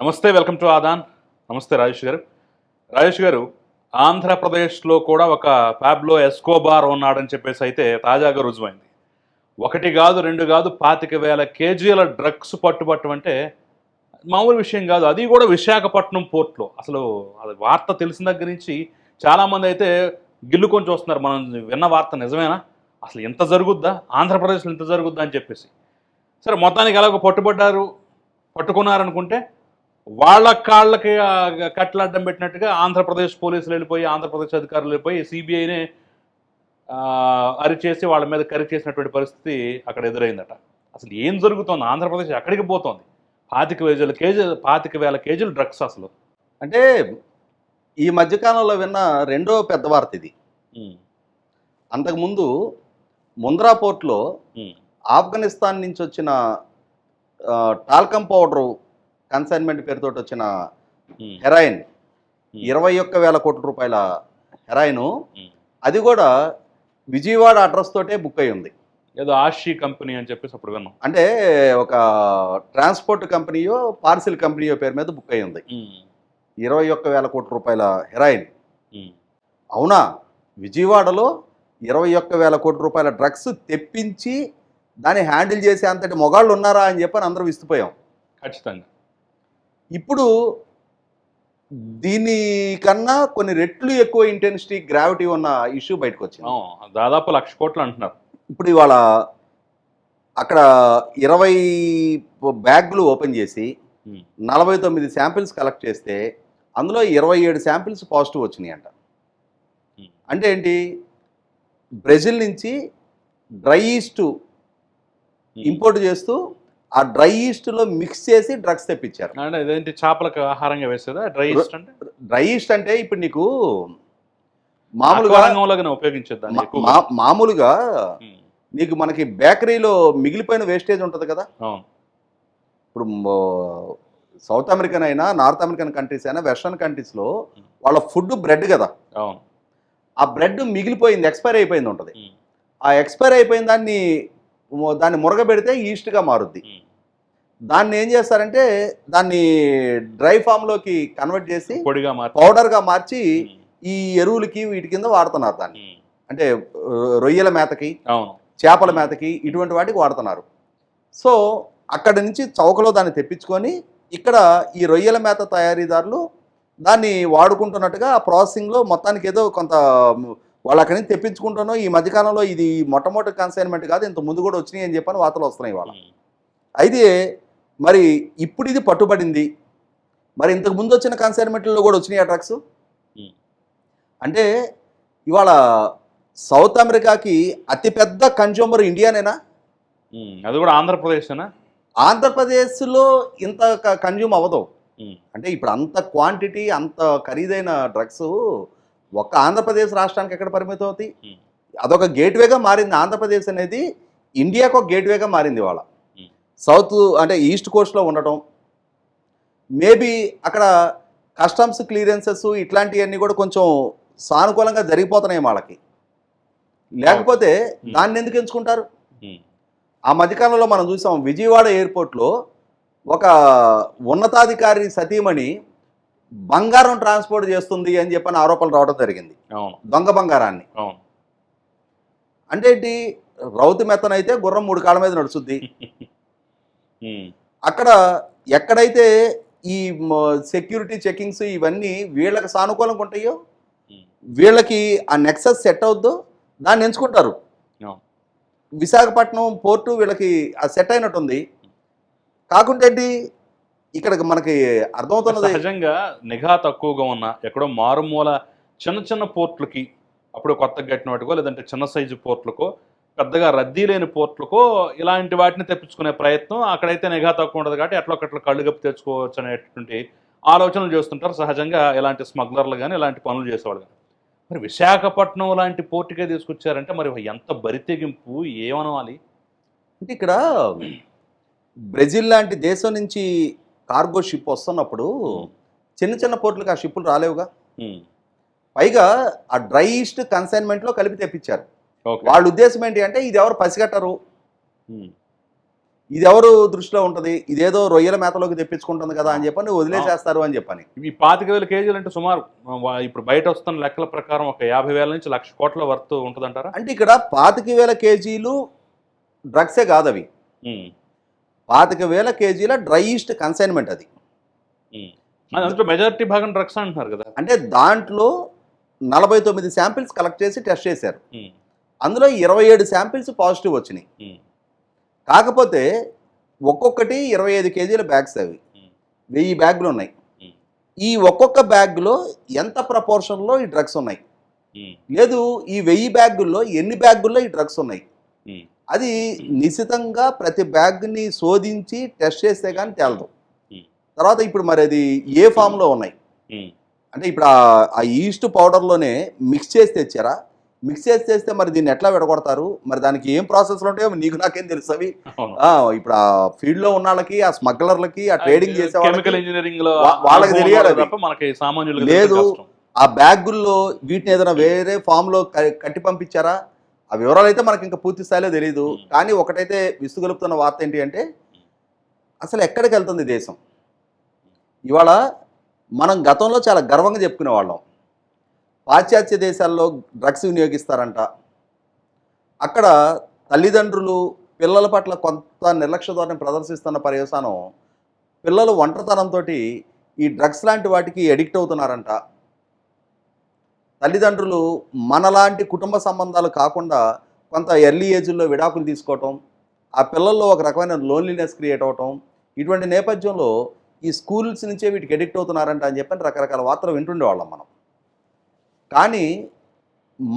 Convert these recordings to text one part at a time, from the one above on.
నమస్తే welcome to Aadan. నమస్తే రాజేష్ గారు. రాజేష్ గారు ఆంధ్రప్రదేశ్లో కూడా ఒక ప్యాబ్లో ఎస్కోబార్ ఉన్నాడని చెప్పేసి అయితే తాజాగా రుజువైంది. ఒకటి కాదు రెండు కాదు పాతిక వేల కేజీల డ్రగ్స్ పట్టుబట్టం అంటే మామూలు విషయం కాదు. అది కూడా విశాఖపట్నం పోర్ట్లో. అసలు అది వార్త తెలిసిన దగ్గర నుంచి చాలామంది అయితే గిల్లుకొని చూస్తున్నారు. మనం విన్న వార్త నిజమేనా? అసలు ఎంత జరుగుద్దా? ఆంధ్రప్రదేశ్లో ఇంత జరుగుద్దా అని చెప్పేసి. సరే మొత్తానికి ఎలాగో పట్టుబడ్డారు పట్టుకున్నారనుకుంటే వాళ్ళ కాళ్ళకి ఆ కట్టలు అడ్డం పెట్టినట్టుగా ఆంధ్రప్రదేశ్ పోలీసులు వెళ్ళిపోయి ఆంధ్రప్రదేశ్ అధికారులు వెళ్ళిపోయి సిబిఐనే అరిచేసి వాళ్ళ మీద కరి చేసినటువంటి పరిస్థితి అక్కడ ఎదురైందట. అసలు ఏం జరుగుతోంది? ఆంధ్రప్రదేశ్ ఎక్కడికి పోతోంది? పాతిక వేల కేజీ పాతిక వేల కేజీలు డ్రగ్స్ అసలు. అంటే ఈ మధ్యకాలంలో విన్న రెండో పెద్ద వార్త ఇది. అంతకుముందు ముంద్రా పోర్ట్లో ఆఫ్ఘనిస్తాన్ నుంచి వచ్చిన టాల్కమ్ పౌడరు కన్సైన్మెంట్ పేరుతో వచ్చిన ఉమ్, హెరాయిన్. ఉమ్, ఇరవై ఒక్క వేల కోట్ల రూపాయల హెరాయిన్. ఉమ్. అది కూడా విజయవాడ అడ్రస్ తోటే బుక్ అయి ఉంది. ఏదో ఆషి కంపెనీ అని చెప్పేసి అప్పుడు విన్నాం. అంటే ఒక ట్రాన్స్పోర్ట్ కంపెనీయో పార్సిల్ కంపెనీయో పేరు మీద బుక్ అయి ఉంది. ఇరవై ఒక్క వేల కోట్ల రూపాయల హెరాయిన్. అవునా? విజయవాడలో ఇరవై ఒక్క వేల కోట్ల రూపాయల డ్రగ్స్ తెప్పించి దాన్ని హ్యాండిల్ చేసే అంతటి మొగాళ్ళు ఉన్నారా అని చెప్పని అందరూ విస్తుపోయాం. ఖచ్చితంగా. ఇప్పుడు దీనికన్నా కొన్ని రెట్లు ఎక్కువ ఇంటెన్సిటీ గ్రావిటీ ఉన్న ఇష్యూ బయటకు వచ్చింది దాదాపు లక్ష కోట్లు అంటున్నారు. ఇప్పుడు ఇవాళ అక్కడ ఇరవై బ్యాగులు ఓపెన్ చేసి నలభై తొమ్మిది శాంపిల్స్ కలెక్ట్ చేస్తే అందులో ఇరవై ఏడు శాంపిల్స్ పాజిటివ్ వచ్చినాయి అంట. అంటే ఏంటి? బ్రెజిల్ నుంచి డ్రై ఈస్ట్. ఇంపోర్ట్ చేస్తూ ఆ డ్రై ఈస్ట్లో మిక్స్ చేసి డ్రగ్స్ తెప్పించారు. ఇదేంటి చేపలకు ఆహారంగా వేసేదా? డ్రై ఈస్ట్ అంటే? డ్రై ఈస్ట్ అంటే ఇప్పుడు నీకు మామూలుగా రంగంలోనే ఉపయోగించేది దాన్ని మా- ఎక్కువగా. మా- మామూలుగా ఉమ్, నీకు మనకి బేకరీలో మిగిలిపోయిన వేస్టేజ్ ఉంటుంది కదా? ఇప్పుడు సౌత్ అమెరికన్ అయినా నార్త్ అమెరికన్ కంట్రీస్ అయినా వెస్ట్రన్ కంట్రీస్లో వాళ్ళ ఫుడ్ బ్రెడ్ కదా? ఆ బ్రెడ్ మిగిలిపోయింది ఎక్స్పైర్ అయిపోయింది ఉంటుంది. ఉమ్, ఆ ఎక్స్పైర్ అయిపోయిన దాన్ని దాన్ని మురగబెడితే ఈస్ట్గా మారుద్ది. దాన్ని ఏం చేస్తారంటే దాన్ని డ్రై ఫామ్లోకి కన్వర్ట్ చేసి పొడిగా మార్చి పౌడర్గా మార్చి ఈ ఎరువులకి వీటి కింద వాడుతున్నారు దాన్ని. అంటే రొయ్యల మేతకి చేపల మేతకి ఇటువంటి వాటికి వాడుతున్నారు. సో అక్కడి నుంచి చౌకలో దాన్ని తెప్పించుకొని ఇక్కడ ఈ రొయ్యల మేత తయారీదారులు దాన్ని వాడుకుంటున్నట్టుగా ఆ ప్రాసెసింగ్లో మొత్తానికి ఏదో కొంత వాళ్ళు అక్కడి నుంచి తెప్పించుకుంటున్నాం ఈ మధ్యకాలంలో ఇది మొట్టమొదటి కన్సైన్మెంట్ కాదు ఇంత ముందు కూడా వచ్చినాయి అని చెప్పని వార్తలు వస్తున్నాయి వాళ్ళ అయితే మరి ఇప్పుడు ఇది పట్టుబడింది. మరి ఇంతకు ముందు వచ్చిన కన్సైన్మెంట్లో కూడా వచ్చినాయి ఆ డ్రగ్స్. అంటే ఇవాళ సౌత్ అమెరికాకి అతిపెద్ద కన్జ్యూమర్ ఇండియానేనా? అది కూడా ఆంధ్రప్రదేశ్ ఆంధ్రప్రదేశ్లో ఇంత కన్జ్యూమ్ అవ్వదు. అంటే ఇప్పుడు అంత క్వాంటిటీ అంత ఖరీదైన డ్రగ్స్ ఒక్క ఆంధ్రప్రదేశ్ రాష్ట్రానికి ఎక్కడ పరిమితం అవుతాయి. అదొక గేట్వేగా మారింది ఆంధ్రప్రదేశ్ అనేది ఇండియాకు ఒక గేట్వేగా మారింది వాళ్ళ Hmm. సౌత్ అంటే ఈస్ట్ కోస్ట్లో ఉండటం మేబీ అక్కడ కస్టమ్స్ క్లియరెన్సెస్ ఇట్లాంటివన్నీ కూడా కొంచెం సానుకూలంగా జరిగిపోతున్నాయి వాళ్ళకి లేకపోతే. దాన్ని ఎందుకు ఎంచుకుంటారు ఆ మధ్యకాలంలో మనం చూసాం విజయవాడ ఎయిర్పోర్ట్లో ఒక ఉన్నతాధికారి సతీమణి బంగారం ట్రాన్స్పోర్ట్ చేస్తుంది అని చెప్పని ఆరోపణలు రావడం జరిగింది. దొంగ బంగారాన్ని. అంటే ఏంటి? రౌతు మెత్తనైతే గుర్రం మూడు కాళ్ళ మీద నడుచుద్ది ఉమ్, అక్కడ ఎక్కడైతే ఈ సెక్యూరిటీ చెకింగ్స్ ఇవన్నీ వీళ్ళకి సానుకూలంగా ఉంటాయో వీళ్ళకి ఆ నెక్సస్ సెట్ అవుద్దో దాన్ని ఎంచుకుంటారు. విశాఖపట్నం పోర్టు వీళ్ళకి ఆ సెట్ అయినట్టుంది. కాకుంటే ఏంటి? ఇక్కడ మనకి అర్థమవుతున్నది సహజంగా నిఘా తక్కువగా ఉన్న ఎక్కడో మారుమూల చిన్న చిన్న పోర్ట్లకి అప్పుడు కొత్తగా కట్టిన వాటికో లేదంటే చిన్న సైజు పోర్ట్లకో పెద్దగా రద్దీ లేని పోర్ట్లకో ఇలాంటి వాటిని తెప్పించుకునే ప్రయత్నం అక్కడైతే నిఘా తక్కువ ఉండదు కాబట్టి ఎట్లా ఒకట్లా కళ్ళు గప్పి తెచ్చుకోవచ్చు అనేటువంటి ఆలోచనలు చేస్తుంటారు. సహజంగా ఇలాంటి స్మగ్లర్లు కానీ ఇలాంటి పనులు చేసేవాళ్ళు కానీ మరి విశాఖపట్నం లాంటి పోర్టుకే తీసుకొచ్చారంటే మరి ఎంత బరితెగింపు ఏమనాలి? అంటే ఇక్కడ బ్రెజిల్ లాంటి దేశం నుంచి కార్గో షిప్ వస్తున్నప్పుడు చిన్న చిన్న పోర్టులకు ఆ షిప్పులు రాలేవుగా. పైగా ఆ డ్రై ఈస్ట్ కన్సైన్మెంట్లో కలిపి తెప్పించారు. వాళ్ళ ఉద్దేశం ఏంటి అంటే ఇది ఎవరు పసిగట్టరు. ఇది ఎవరు దృష్టిలో ఉంటుంది? ఇదేదో రొయ్యల మేతలోకి తెప్పించుకుంటుంది కదా అని చెప్పని వదిలేసేస్తారు అని చెప్పని. ఈ పాతిక వేల కేజీలు అంటే సుమారు ఇప్పుడు బయట వస్తున్న లెక్కల ప్రకారం ఒక యాభై వేల నుంచి లక్ష కోట్ల వర్త్ ఉంటుందంటారా? అంటే ఇక్కడ పాతిక వేల కేజీలు డ్రగ్సే కాదు అవి పాతిక వేల కేజీల డ్రైయిస్ట్ కన్సైన్మెంట్ అది. మెజారిటీ భాగం డ్రగ్స్ అంటున్నారు కదా. అంటే దాంట్లో నలభై తొమ్మిది శాంపిల్స్ కలెక్ట్ చేసి టెస్ట్ చేశారు. అందులో ఇరవై ఏడు శాంపిల్స్ పాజిటివ్ వచ్చినాయి. కాకపోతే ఒక్కొక్కటి ఇరవై ఐదు కేజీల బ్యాగ్స్ అవి. వెయ్యి బ్యాగులు ఉన్నాయి. ఈ ఒక్కొక్క బ్యాగ్లో ఎంత ప్రపోర్షన్లో ఈ డ్రగ్స్ ఉన్నాయి? లేదు ఈ వెయ్యి బ్యాగుల్లో ఎన్ని బ్యాగుల్లో ఈ డ్రగ్స్ ఉన్నాయి? అది నిశితంగా ప్రతి బ్యాగ్ని శోధించి టెస్ట్ చేస్తే కానీ తేలదు. తర్వాత ఇప్పుడు మరి అది ఏ ఫామ్లో ఉన్నాయి. అంటే ఇప్పుడు ఆ- ఈస్ట్ పౌడర్లోనే మిక్స్ చేసి తెచ్చారా? మిక్స్ చేసి తెస్తే మరి దీన్ని ఎట్లా విడగొడతారు? మరి దానికి ఏం ప్రాసెస్లు ఉంటాయో నీకు నాకేం తెలుసు అవి. ఆ, ఇప్పుడు ఆ ఫీల్డ్లో ఉన్న వాళ్ళకి ఆ స్మగ్లర్లకి ఆ ట్రేడింగ్ చేసే కెమికల్ ఇంజనీరింగ్లో వాళ్ళకి తెలియాలి లేదు. ఆ బ్యాగుల్లో వీటిని ఏదైనా వేరే ఫామ్లో క- కట్టి పంపించారా? ఆ వివరాలు అయితే మనకి ఇంకా పూర్తి స్థాయిలో తెలియదు. కానీ ఒకటైతే విసుగొలుపుతున్న వార్త ఏంటి అంటే అసలు ఎక్కడికి వెళ్తుంది దేశం? ఇవాళ మనం గతంలో చాలా గర్వంగా చెప్పుకునే వాళ్ళం. పాశ్చాత్య దేశాల్లో డ్రగ్స్ వినియోగిస్తారంట. అక్కడ తల్లిదండ్రులు పిల్లల పట్ల కొంత నిర్లక్ష్య ధోరణి ప్రదర్శిస్తున్న పర్యవసానం పిల్లలు ఒంటరితనంతో ఈ డ్రగ్స్ లాంటి వాటికి ఎడిక్ట్ అవుతున్నారంట. తల్లిదండ్రులు మనలాంటి కుటుంబ సంబంధాలు కాకుండా కొంత ఎర్లీ ఏజ్లో విడాకులు తీసుకోవటం ఆ పిల్లల్లో ఒక రకమైన లోన్లీనెస్ క్రియేట్ అవటం ఇటువంటి నేపథ్యంలో ఈ స్కూల్స్ నుంచే వీటికి ఎడిక్ట్ అవుతున్నారంట అని చెప్పని రకరకాల వార్తలు వింటుండేవాళ్ళం మనం. కానీ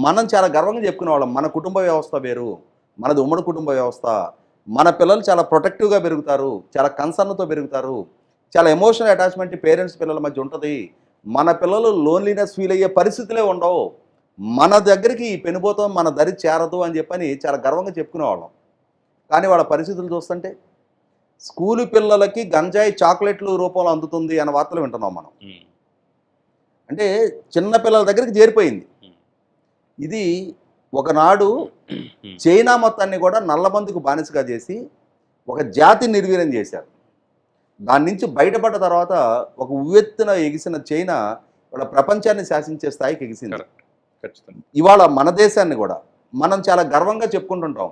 మనం చాలా గర్వంగా చెప్పుకునేవాళ్ళం మన కుటుంబ వ్యవస్థ వేరు మనది ఉమ్మడి కుటుంబ వ్యవస్థ మన పిల్లలు చాలా ప్రొటెక్టివ్గా పెరుగుతారు చాలా కన్సర్న్తో పెరుగుతారు చాలా ఎమోషనల్ అటాచ్మెంట్ పేరెంట్స్ పిల్లల మధ్య ఉంటుంది మన పిల్లలు లోన్లీనెస్ ఫీల్ అయ్యే పరిస్థితులే ఉండవు. మన దగ్గరికి ఈ పెనుపోతాం మన దరి చేరదు అని చెప్పని చాలా గర్వంగా చెప్పుకునేవాళ్ళం. కానీ వాళ్ళ పరిస్థితులు చూస్తుంటే స్కూలు పిల్లలకి గంజాయి చాక్లెట్లు రూపంలో అందుతుంది అన్న వార్తలు వింటున్నాం మనం. అంటే చిన్న పిల్లల దగ్గరికి చేరిపోయింది. ఇది ఒకనాడు చైనా మొత్తాన్ని కూడా నల్లమందుకు బానిసగా చేసి ఒక జాతి నిర్వీర్యం చేశారు. దాని నుంచి బయటపడ్డ తర్వాత ఒక ఉవ్వెత్తున ఎగిసిన చైనా ఇవాళ ప్రపంచాన్ని శాసించే స్థాయికి ఎగిసింది. ఇవాళ మన దేశాన్ని కూడా మనం చాలా గర్వంగా చెప్పుకుంటుంటాం.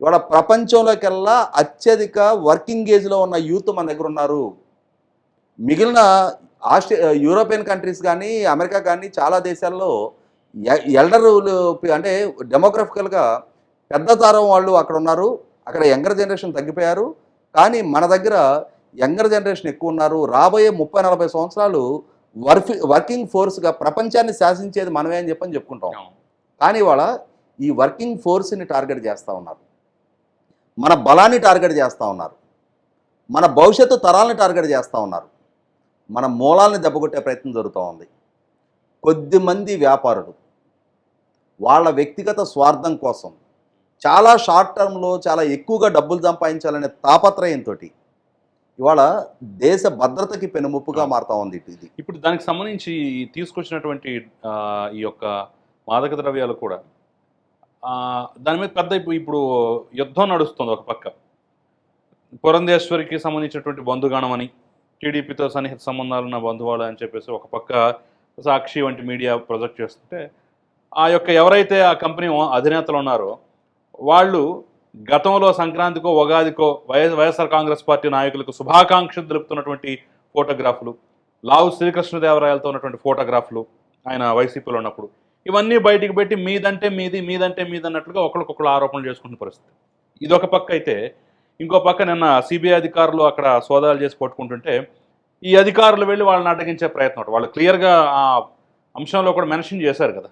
ఇవాళ ప్రపంచంలోకెల్లా అత్యధిక వర్కింగ్ ఏజ్లో ఉన్న యూత్ మన దగ్గర ఉన్నారు. మిగిలిన ఆస్ట్రే యూరోపియన్ కంట్రీస్ కానీ అమెరికా కానీ చాలా దేశాల్లో ఎ- ఎల్డర్లు అంటే డెమోగ్రఫికల్గా పెద్ద తరం వాళ్ళు అక్కడ ఉన్నారు. అక్కడ యంగర్ జనరేషన్ తగ్గిపోయారు. కానీ మన దగ్గర యంగర్ జనరేషన్ ఎక్కువ ఉన్నారు రాబోయే ముప్పై నలభై సంవత్సరాలు వర్ఫి వర్కింగ్ ఫోర్స్గా ప్రపంచాన్ని శాసించేది మనమే అని చెప్పని చెప్పుకుంటాం. కానీ ఇవాళ ఈ వర్కింగ్ ఫోర్స్ని టార్గెట్ చేస్తూ ఉన్నారు. మన బలాన్ని టార్గెట్ చేస్తూ ఉన్నారు. మన భవిష్యత్తు తరాలని టార్గెట్ చేస్తూ ఉన్నారు. మన మూలాల్ని దెబ్బకొట్టే ప్రయత్నం జరుగుతూ ఉంది. కొద్దిమంది వ్యాపారులు వాళ్ళ వ్యక్తిగత స్వార్థం కోసం చాలా షార్ట్ టర్మ్లో చాలా ఎక్కువగా డబ్బులు సంపాదించాలనే తాపత్రయంతో ఇవాళ దేశ భద్రతకి పెనుముప్పుగా మారుతా ఉంది ఇది. ఇప్పుడు దానికి సంబంధించి తీసుకొచ్చినటువంటి ఈ యొక్క మాదక ద్రవ్యాలు కూడా దాని మీద పెద్ద ఇప్పుడు యుద్ధం నడుస్తుంది ఒక పక్క. పురంధేశ్వరికి సంబంధించినటువంటి బంధుగణం అని టీడీపీతో సన్నిహిత సంబంధాలు ఉన్న బంధువాళ్ళు అని చెప్పేసి ఒక పక్క సాక్షి వంటి మీడియా ప్రొజెక్ట్ చేస్తుంటే ఆ యొక్క ఎవరైతే ఆ కంపెనీ అధినేతలు ఉన్నారో వాళ్ళు గతంలో సంక్రాంతికో ఉగాదికో వైఎస్ వైఎస్ఆర్ కాంగ్రెస్ పార్టీ నాయకులకు శుభాకాంక్షలు తెలుపుతున్నటువంటి ఫోటోగ్రాఫ్లు. లావు శ్రీకృష్ణదేవరాయలతో ఉన్నటువంటి ఫోటోగ్రాఫ్లు ఆయన వైసీపీలో ఉన్నప్పుడు. ఇవన్నీ బయటికి పెట్టి మీదంటే మీది మీదంటే మీది అన్నట్లుగా ఒకరికొకరు ఆరోపణలు చేసుకుంటున్న పరిస్థితి. ఇది ఒక పక్క అయితే ఇంకో పక్క నిన్న సిబిఐ అధికారులు అక్కడ సోదాలు చేసి పట్టుకుంటుంటే ఈ అధికారులు వెళ్ళి వాళ్ళని అడ్డగించే ప్రయత్నం వాళ్ళు క్లియర్గా ఆ అంశంలో కూడా మెన్షన్ చేశారు కదా.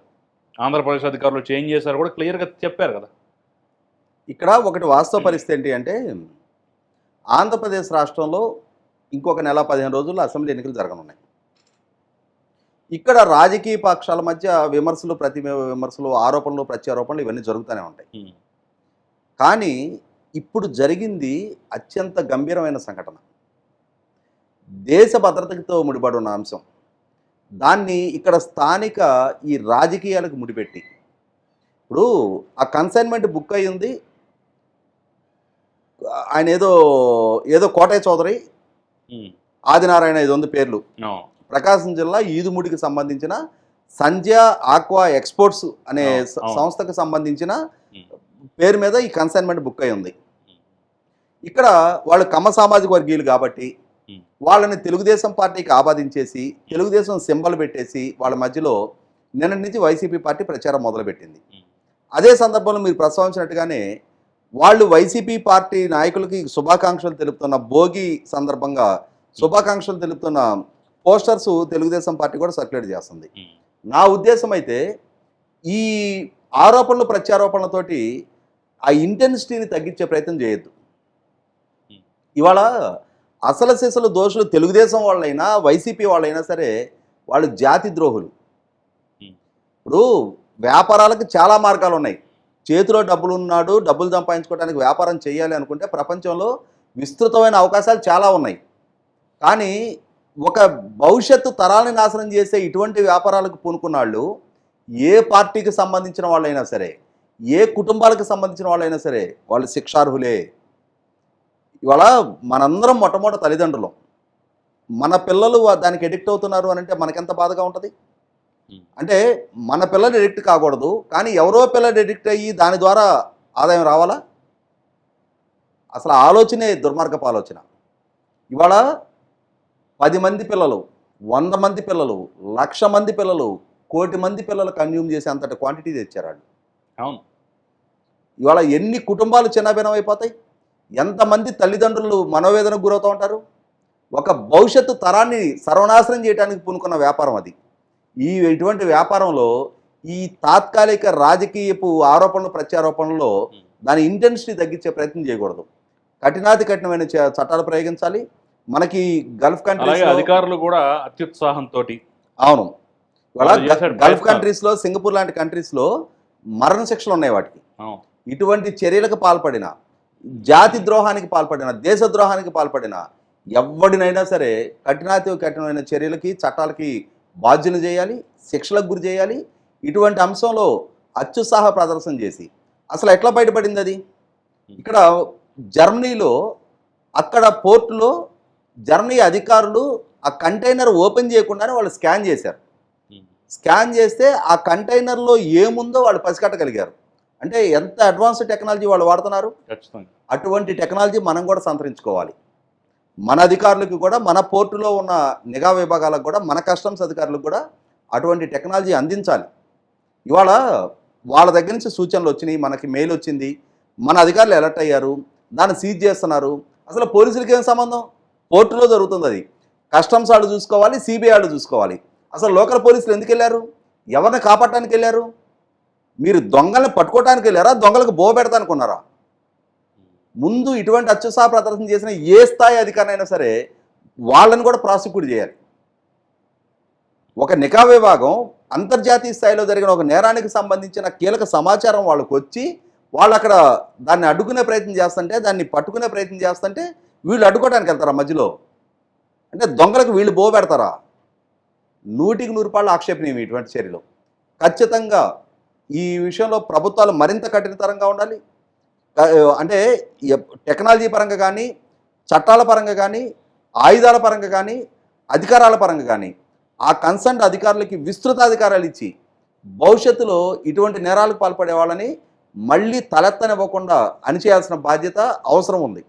ఆంధ్రప్రదేశ్ అధికారులు చేంజ్ చేశారు కూడా క్లియర్గా చెప్పారు కదా. ఇక్కడ ఒకటి వాస్తవ పరిస్థితి ఏంటి అంటే ఆంధ్రప్రదేశ్ రాష్ట్రంలో ఇంకొక నెల పదిహేను రోజుల్లో అసెంబ్లీ ఎన్నికలు జరగనున్నాయి. ఇక్కడ రాజకీయ పక్షాల మధ్య విమర్శలు ప్రతి విమర్శలు ఆరోపణలు ప్రత్యారోపణలు ఇవన్నీ జరుగుతూనే ఉంటాయి. కానీ ఇప్పుడు జరిగింది అత్యంత గంభీరమైన సంఘటన. దేశ భద్రతతో ముడిపడి ఉన్న అంశం. దాన్ని ఇక్కడ స్థానిక ఈ రాజకీయాలకు ముడిపెట్టి. ఇప్పుడు ఆ కన్సైన్మెంట్ బుక్ అయ్యింది ఆయన ఏదో ఏదో కోటయ్య చౌదరి ఆదినారాయణ ఇది ఉంది పేర్లు. ప్రకాశం జిల్లా ఈదుముడికి సంబంధించిన సంధ్య ఆక్వా ఎక్స్పోర్ట్స్ అనే. సంస్థకు సంబంధించిన పేరు మీద ఈ కన్సైన్మెంట్ బుక్ అయి ఉంది. ఇక్కడ వాళ్ళు కమ్మ సామాజిక వర్గీయులు కాబట్టి వాళ్ళని తెలుగుదేశం పార్టీకి ఆపాదించేసి తెలుగుదేశం సింబల్ పెట్టేసి వాళ్ళ మధ్యలో నిన్నటి నుంచి వైసీపీ పార్టీ ప్రచారం మొదలుపెట్టింది. అదే సందర్భంలో మీరు ప్రస్తావించినట్టుగానే వాళ్ళు వైసీపీ పార్టీ నాయకులకి శుభాకాంక్షలు తెలుపుతున్న భోగి సందర్భంగా శుభాకాంక్షలు తెలుపుతున్న పోస్టర్స్ తెలుగుదేశం పార్టీ కూడా సర్క్యులేట్ చేస్తుంది. నా ఉద్దేశం అయితే ఈ ఆరోపణలు ప్రత్యారోపణలతోటి ఆ ఇంటెన్సిటీని తగ్గించే ప్రయత్నం చేయొద్దు. ఇవాళ అసలు సిసలు దోషులు తెలుగుదేశం వాళ్ళైనా వైసీపీ వాళ్ళైనా సరే వాళ్ళు జాతి ద్రోహులు. ఇప్పుడు వ్యాపారాలకు చాలా మార్గాలు ఉన్నాయి చేతిలో డబ్బులు ఉన్నాడు డబ్బులు సంపాదించుకోవడానికి వ్యాపారం చేయాలి అనుకుంటే ప్రపంచంలో విస్తృతమైన అవకాశాలు చాలా ఉన్నాయి. కానీ ఒక భవిష్యత్తు తరాలని నాశనం చేసే ఇటువంటి వ్యాపారాలకు పూనుకున్న వాళ్ళు ఏ పార్టీకి సంబంధించిన వాళ్ళైనా సరే ఏ కుటుంబాలకు సంబంధించిన వాళ్ళైనా సరే వాళ్ళు శిక్షార్హులే. ఇవాళ మనందరం మొట్టమొదటి తల్లిదండ్రులం. మన పిల్లలు దానికి ఎడిక్ట్ అవుతున్నారు అని అంటే మనకెంత బాధగా ఉంటుంది? అంటే మన పిల్లలు ఎడిక్ట్ కాకూడదు కానీ ఎవరో పిల్లలు ఎడిక్ట్ అయ్యి దాని ద్వారా ఆదాయం రావాలా? అసలు ఆలోచనే దుర్మార్గపు ఆలోచన. ఇవాళ పది మంది పిల్లలు వంద మంది పిల్లలు లక్ష మంది పిల్లలు కోటి మంది పిల్లలు కన్జ్యూమ్ చేసే అంతటి క్వాంటిటీ తెచ్చారు అవును. ఇవాళ ఎన్ని కుటుంబాలు చిన్నభిన్నం అయిపోతాయి? ఎంతమంది తల్లిదండ్రులు మనోవేదనకు గురవుతూ ఉంటారు? ఒక భవిష్యత్తు తరాన్ని సర్వనాశనం చేయడానికి పూనుకున్న వ్యాపారం అది. ఈ ఇటువంటి వ్యాపారంలో ఈ తాత్కాలిక రాజకీయపు ఆరోపణలు ప్రత్యారోపణల్లో దాని ఇంటెన్సిటీ తగ్గించే ప్రయత్నం చేయకూడదు. కఠినాతి కఠినమైన చట్టాలు ప్రయోగించాలి. మనకి గల్ఫ్ కంట్రీస్ అధికారులు కూడా అత్యుత్సాహంతో అవును. గల్ఫ్ ప్రయత్నాలు. కంట్రీస్లో సింగపూర్ లాంటి కంట్రీస్లో మరణ శిక్షలు ఉన్నాయి వాటికి. ఇటువంటి చర్యలకు పాల్పడిన జాతి ద్రోహానికి పాల్పడిన దేశ ద్రోహానికి పాల్పడిన ఎవడినైనా సరే కఠినాతి కఠినమైన చర్యలకి చట్టాలకి బాధ్యులు చేయాలి శిక్షలకు గురి చేయాలి ఇటువంటి అంశంలో అత్యుత్సాహ ప్రదర్శన చేసి. అసలు ఎట్లా బయటపడింది అది ఇక్కడ జర్మనీలో అక్కడ పోర్టులో జర్మనీ అధికారులు ఆ కంటైనర్ ఓపెన్ చేయకుండానే వాళ్ళు స్కాన్ చేశారు. స్కాన్ చేస్తే ఆ కంటైనర్లో ఏముందో వాళ్ళు పసిగట్టగలిగారు. అంటే ఎంత అడ్వాన్స్ టెక్నాలజీ వాళ్ళు వాడుతున్నారు? అటువంటి టెక్నాలజీ మనం కూడా సంతరించుకోవాలి. మన అధికారులకు కూడా మన పోర్టులో ఉన్న నిఘా విభాగాలకు కూడా మన కస్టమ్స్ అధికారులకు కూడా అటువంటి టెక్నాలజీ అందించాలి. ఇవాళ వాళ్ళ దగ్గర నుంచి సూచనలు వచ్చినాయి మనకి మెయిల్ వచ్చింది మన అధికారులు అలర్ట్ అయ్యారు దాన్ని సీజ్ చేస్తున్నారు. అసలు పోలీసులకి ఏం సంబంధం? పోర్టులో జరుగుతుంది అది. కస్టమ్స్ వాళ్ళు చూసుకోవాలి సిబిఐ వాళ్ళు చూసుకోవాలి. అసలు లోకల్ పోలీసులు ఎందుకు వెళ్ళారు? ఎవరిని కాపాడటానికి వెళ్ళారు? మీరు దొంగల్ని పట్టుకోవడానికి వెళ్ళారా? దొంగలకు బో పెడతానుకున్నారా ముందు ఇటువంటి అత్యుత్సాహ ప్రదర్శన చేసిన ఏ స్థాయి అధికారైనా సరే వాళ్ళని కూడా ప్రాసిక్యూట్ చేయాలి. ఒక నికా విభాగం అంతర్జాతీయ స్థాయిలో జరిగిన ఒక నేరానికి సంబంధించిన కీలక సమాచారం వాళ్ళకు వచ్చి వాళ్ళు అక్కడ దాన్ని అడ్డుకునే ప్రయత్నం చేస్తుంటే దాన్ని పట్టుకునే ప్రయత్నం చేస్తుంటే వీళ్ళు అడ్డుకోవడానికి వెళ్తారా మధ్యలో? అంటే దొంగలకు వీళ్ళు బో పెడతారా? నూటికి నూరు రూపాయలు ఆక్షేపణీయం ఇటువంటి చర్యలు. ఖచ్చితంగా ఈ విషయంలో ప్రభుత్వాలు మరింత కఠినతరంగా ఉండాలి. అంటే టెక్నాలజీ పరంగా కానీ చట్టాల పరంగా కానీ ఆయుధాల పరంగా కానీ అధికారాల పరంగా కానీ ఆ కన్సర్న్ అధికారులకి విస్తృత అధికారాలు ఇచ్చి భవిష్యత్తులో ఇటువంటి నేరాలకు పాల్పడే వాళ్ళని మళ్ళీ తలెత్తనివ్వకుండా అణిచేయాల్సిన బాధ్యత అవసరం ఉంది.